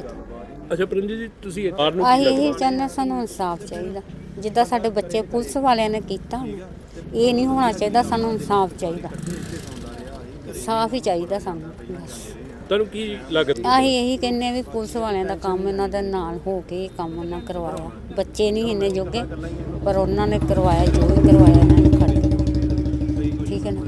ਅੱਛਾ ਪਰਮਜੀਤ ਜੀ ਤੁਸੀਂ ਆਰ ਨੂੰ ਆਹੀ ਇਹੀ ਚਾਹੁੰਦੇ ਸਾਨੂੰ ਇਨਸਾਫ ਚਾਹੀਦਾ। ਜਿੱਦਾਂ ਸਾਡੇ ਬੱਚੇ ਪੁਲਿਸ ਵਾਲਿਆਂ ਨੇ ਕੀਤਾ ਇਹ ਨਹੀਂ ਹੋਣਾ ਚਾਹੀਦਾ ਸਾਨੂੰ ਇਨਸਾਫ ਚਾਹੀਦਾ। ਸਾਫ਼ ਹੀ ਚਾਹੀਦਾ ਸਾਨੂੰ ਬਸ। ਤੁਹਾਨੂੰ ਕੀ ਲੱਗਦਾ? ਆਹੀ ਇਹੀ ਕਹਿੰਨੇ ਵੀ ਪੁਲਿਸ ਵਾਲਿਆਂ ਦਾ ਕੰਮ ਇਹਨਾਂ ਦੇ ਨਾਲ ਹੋ ਕੇ ਇਹ ਕੰਮ ਉਹਨਾਂ ਕਰਵਾਇਆ। ਬੱਚੇ ਨਹੀਂ ਇੰਨੇ ਜੋਗੇ ਪਰ ਉਹਨਾਂ ਨੇ ਕਰਵਾਇਆ ਜੋ ਵੀ ਕਰਵਾਇਆ ਇਹਨਾਂ ਨੇ ਖੜ ਠੀਕ ਹੈ ਨਾ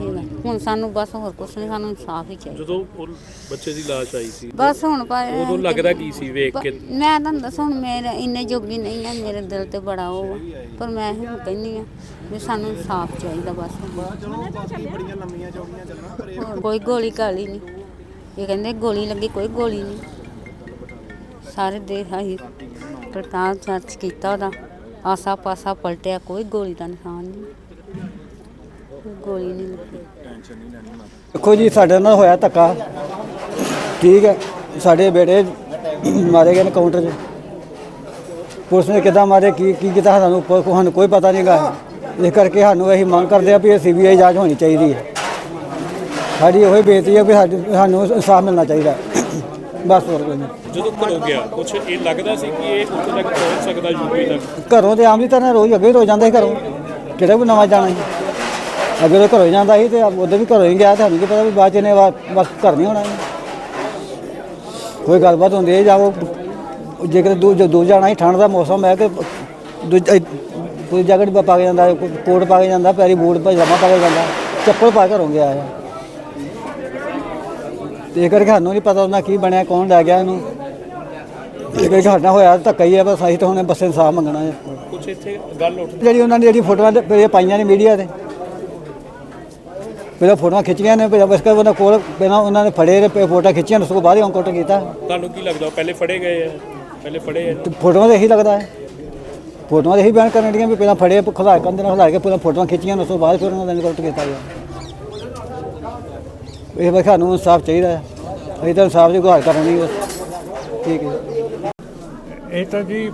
ਇਹ ਵਾ। ਹੁਣ ਸਾਨੂੰ ਬਸ ਹੋਰ ਕੁਛ ਨਹੀਂ ਸਾਨੂੰ ਇਨਸਾਫ ਹੀ ਚਾਹੀਦਾ। ਜਦੋਂ ਉਹ ਬੱਚੇ ਦੀ ਲਾਸ਼ ਆਈ ਸੀ ਬਸ ਹੁਣ ਪਾ ਉਦੋਂ ਲੱਗਦਾ ਕੀ ਸੀ ਵੇਖ ਕੇ? ਮੈਂ ਤੁਹਾਨੂੰ ਦੱਸਾਂ ਹੁਣ ਮੇਰੇ ਇੰਨੇ ਜੋਗੀ ਨਹੀਂ ਆ ਮੇਰੇ ਦਿਲ ਤੇ ਬੜਾ ਉਹ ਆ। ਪਰ ਮੈਂ ਇਹ ਕਹਿੰਨੀ ਆ ਵੀ ਸਾਨੂੰ ਇਨਸਾਫ ਚਾਹੀਦਾ ਬਸ। ਹੋਰ ਕੋਈ ਗੋਲੀ ਕਾਲੀ ਨਹੀਂ ਇਹ ਕਹਿੰਦੇ ਗੋਲੀ ਲੱਗੀ ਕੋਈ ਗੋਲੀ ਨਹੀਂ ਸਾਰੇ ਦੇਖ ਆਹੀ ਪੜਤਾਲ ਚਰਚ ਕੀਤਾ ਉਹਦਾ। ਆਸਾ ਪਾਸਾ ਪਲਟਿਆ ਕੋਈ ਗੋਲੀ ਦਾ ਨਿਸ਼ਾਨ ਨਹੀਂ ਗੋਲੀ ਨਹੀਂ ਲੱਗੀ। ਦੇਖੋ ਜੀ ਸਾਡੇ ਨਾਲ ਹੋਇਆ ਧੱਕਾ। ਠੀਕ ਹੈ ਸਾਡੇ ਬੇਟੇ ਮਾਰੇ ਗਏ ਨੇ ਕਾਊਂਟਰ 'ਚ। ਪੁਲਿਸ ਨੇ ਕਿੱਦਾਂ ਮਾਰੇ ਕੀ ਕੀ ਕੀਤਾ ਸਾਨੂੰ ਕੋਈ- ਸਾਨੂੰ ਕੋਈ ਪਤਾ ਨਹੀਂਗਾ ਇਸ ਕਰਕੇ ਸਾਨੂੰ ਅਸੀਂ ਮੰਗ ਕਰਦੇ ਆ ਵੀ ਇਹ ਸੀਬੀਆਈ ਜਾਂਚ ਹੋਣੀ ਚਾਹੀਦੀ ਹੈ। ਸਾਡੀ ਉਹੀ ਬੇਨਤੀ ਹੈ ਵੀ ਸਾਡੀ ਸਾਨੂੰ ਇਨਸਾਫ ਮਿਲਣਾ ਚਾਹੀਦਾ। ਬਸ ਹੋਰ ਕੋਈ ਨਹੀਂ। ਜਦੋਂ ਘਰੋਂ ਗਿਆ ਕੁਛ ਇਹ ਲੱਗਦਾ ਸੀ ਕਿ ਇਹ ਉੱਥੇ ਤੱਕ ਪਹੁੰਚ ਸਕਦਾ ਯੂਪੀ ਤੱਕ? ਘਰੋਂ ਤੇ ਆਮ ਦੀ ਤਰ੍ਹਾਂ ਰੋਜ਼ ਅੱਗੇ ਰੋ ਜਾਂਦਾ ਸੀ ਘਰੋਂ। ਕਿਹੜਾ ਵੀ ਨਵਾਂ ਜਾਣਾ ਸੀ? ਅੱਗੇ ਤਾਂ ਘਰੋਂ ਹੀ ਜਾਂਦਾ ਸੀ ਤੇ ਉਦੋਂ ਵੀ ਘਰੋਂ ਹੀ ਗਿਆ ਤੁਹਾਨੂੰ ਕੀ ਪਤਾ ਵੀ ਬਾਅਦ ਚ ਨੇ ਬਸ ਘਰ ਨਹੀਂ ਹੋਣਾ ਇਹਨੇ। ਕੋਈ ਗੱਲਬਾਤ ਹੁੰਦੀ ਹੈ ਜਾਓ ਜੇਕਰ ਦੂ ਜੋ ਦੂਰ ਜਾਣਾ ਸੀ ਠੰਡ ਦਾ ਮੌਸਮ ਹੈ ਕਿ ਦੂਜਾ ਕੋਈ ਜੈਕਟ ਪਾ ਕੇ ਜਾਂਦਾ ਕੋਈ ਕੋਟ ਪਾ ਕੇ ਜਾਂਦਾ ਪੈਰੀ ਬੂਟ ਪਜਾਮਾ ਪਾ ਕੇ ਜਾਂਦਾ ਚੱਪਲ ਪਾ ਕੇ ਘਰੋਂ ਗਿਆ ਹੈ ਤੇ ਇਹ ਕਰਕੇ ਸਾਨੂੰ ਨਹੀਂ ਪਤਾ ਉਹਨਾਂ ਕੀ ਬਣਿਆ ਕੌਣ ਲੈ ਗਿਆ ਇਹਨੂੰ। ਇਹ ਕਰਕੇ ਸਾਡਾ ਹੋਇਆ ਧੱਕਾ ਹੀ ਹੈ ਬਸ ਅਸੀਂ ਤਾਂ ਹੁਣ ਬਸ ਇਨਸਾਫ ਮੰਗਣਾ ਹੈ। ਕੁਛ ਇੱਥੇ ਗੱਲ ਉੱਠ ਜਿਹੜੀ ਉਹਨਾਂ ਨੇ ਜਿਹੜੀ ਫੋਟੋਆਂ ਤੇ ਪਾਈਆਂ ਨੇ ਮੀਡੀਆ ਤੇ। ਪਹਿਲਾਂ ਫੋਟੋਆਂ ਖਿੱਚੀਆਂ ਨੇ ਫਿਰ ਬਸ ਕਰ ਉਹਨਾਂ ਕੋਲ ਪਹਿਲਾਂ ਉਹਨਾਂ ਨੇ ਫੜੇ ਨੇ ਫੋਟੋਆਂ ਖਿੱਚੀਆਂ ਉਸ ਤੋਂ ਬਾਅਦ ਹੀ ਅੰਕੁਟ ਕੀਤਾ। ਤੁਹਾਨੂੰ ਕੀ ਲੱਗਦਾ ਉਹ ਪਹਿਲੇ ਫੜੇ ਗਏ ਆ? ਪਹਿਲੇ ਫੜੇ ਆ? ਫੋਟੋਆਂ ਤੇ ਇਹੀ ਲੱਗਦਾ ਹੈ। ਫੋਟੋਆਂ ਤੇ ਇਹੀ ਬਿਆਨ ਕਰਨ ਦੀਆਂ ਵੀ ਪਹਿਲਾਂ ਫੜੇ ਖੁਦਾ ਕੰਦੇ ਨਾਲ ਖੁਦਾ ਕੇ ਪਹਿਲਾਂ ਫੋਟੋਆਂ ਖਿੱਚੀਆਂ ਉਸ ਤੋਂ ਬਾਅਦ ਫਿਰ ਉਹਨਾਂ ਦਾ ਅੰਕੁਟ ਕੀਤਾ ਗਿਆ ਇਹ ਵੇ ਸਾਨੂੰ ਇਨਸਾਫ ਚਾਹੀਦਾ ਹੈ। ਅਸੀਂ ਤਾਂ ਇਨਸਾਫ ਦੀ ਗੁਹਾਰ ਕਰਨੀ ਬਸ। ਠੀਕ ਹੈ। ਇਹ ਤਾਂ ਜੀ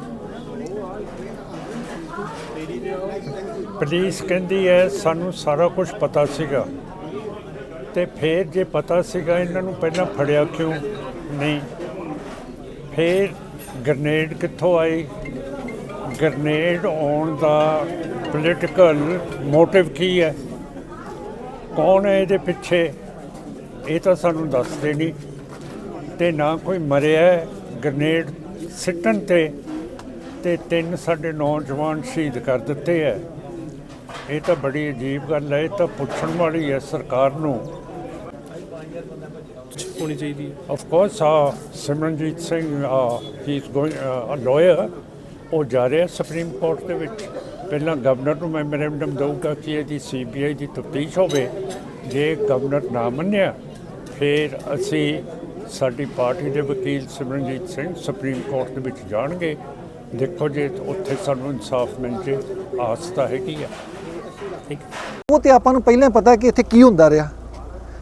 ਪੁਲਿਸ ਕਹਿੰਦੀ ਹੈ ਸਾਨੂੰ ਸਾਰਾ ਕੁਝ ਪਤਾ ਸੀਗਾ। ਤੇ ਫਿਰ ਜੇ ਪਤਾ ਸੀਗਾ ਇਹਨਾਂ ਨੂੰ ਪਹਿਲਾਂ ਫੜਿਆ ਕਿਉਂ ਨਹੀਂ, ਫਿਰ ਗ੍ਰਨੇਡ ਕਿੱਥੋਂ ਆਈ ਗ੍ਰਨੇਡ ਆਉਣ ਦਾ ਪੋਲੀਟੀਕਲ ਮੋਟਿਵ ਕੀ ਹੈ? ਕੌਣ ਹੈ ਇਹਦੇ ਪਿੱਛੇ? ਇਹ ਤਾਂ ਸਾਨੂੰ ਦੱਸਦੇ ਨਹੀਂ। ਤੇ ਨਾ ਕੋਈ ਮਰਿਆ ਹੈ। ਗ੍ਰਨੇਡ ਸਿੱਟਣ ਤੇ ਤੇ ਤਿੰਨ ਸਾਡੇ ਨੌਜਵਾਨ ਸ਼ਹੀਦ ਕਰ ਦਿੱਤੇ ਹੈ। ਇਹ ਤਾਂ ਬੜੀ ਅਜੀਬ ਗੱਲ ਹੈ ਇਹ ਤਾਂ ਪੁੱਛਣ ਵਾਲੀ ਹੈ ਸਰਕਾਰ ਨੂੰ। ਹੋਣੀ ਚਾਹੀਦੀ ਹੈ। ਆਫ ਕੋਰਸ ਆ Simranjit Singh he is going a liar ਉਹ ਜਾ ਰਿਹਾ ਸੁਪਰੀਮ ਕੋਰਟ ਦੇ ਵਿੱਚ। ਪਹਿਲਾਂ ਗਵਰਨਰ ਨੂੰ ਮੈਮੋਰੈਂਡਮ ਦਊਗਾ ਕਿ ਇਹਦੀ ਸੀਬੀਆਈ ਦੀ ਤਫਤੀਸ਼ ਹੋਵੇ। ਜੇ ਗਵਰਨਰ ਨਾ ਮੰਨਿਆ ਫਿਰ ਅਸੀਂ ਸਾਡੀ ਪਾਰਟੀ ਦੇ ਵਕੀਲ ਸਿਮਰਨਜੀਤ ਸਿੰਘ ਸੁਪਰੀਮ ਕੋਰਟ ਦੇ ਵਿੱਚ ਜਾਣਗੇ। ਦੇਖੋ ਜੇ ਉੱਥੇ ਸਾਨੂੰ ਇਨਸਾਫ ਮਿਲ ਜੇ ਆਸ ਤਾਂ ਹੈਗੀ ਆ। ਉਹ ਤੇ ਆਪਾਂ ਨੂੰ ਪਹਿਲਾਂ ਪਤਾ ਕਿ ਇੱਥੇ ਕੀ ਹੁੰਦਾ ਰਿਹਾ।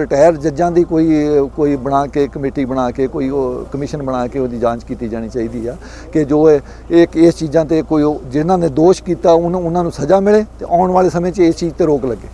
ਰਿਟਾਇਰ ਜੱਜਾਂ ਦੀ ਕੋਈ ਕੋਈ ਬਣਾ ਕੇ, ਕਮੇਟੀ ਬਣਾ ਕੇ, ਕੋਈ ਉਹ ਕਮਿਸ਼ਨ ਬਣਾ ਕੇ ਉਹਦੀ ਜਾਂਚ ਕੀਤੀ ਜਾਣੀ ਚਾਹੀਦੀ ਆ ਕਿ ਜੋ ਇਹ ਇਸ ਚੀਜ਼ਾਂ ਤੇ ਕੋਈ ਉਹ, ਜਿਨ੍ਹਾਂ ਨੇ ਦੋਸ਼ ਕੀਤਾ, ਉਹਨੂੰ, ਉਹਨਾਂ ਨੂੰ ਸਜ਼ਾ ਮਿਲੇ ਤੇ ਆਉਣ ਵਾਲੇ ਸਮੇਂ 'ਚ ਇਸ ਚੀਜ਼ ਤੇ ਰੋਕ ਲੱਗੇ।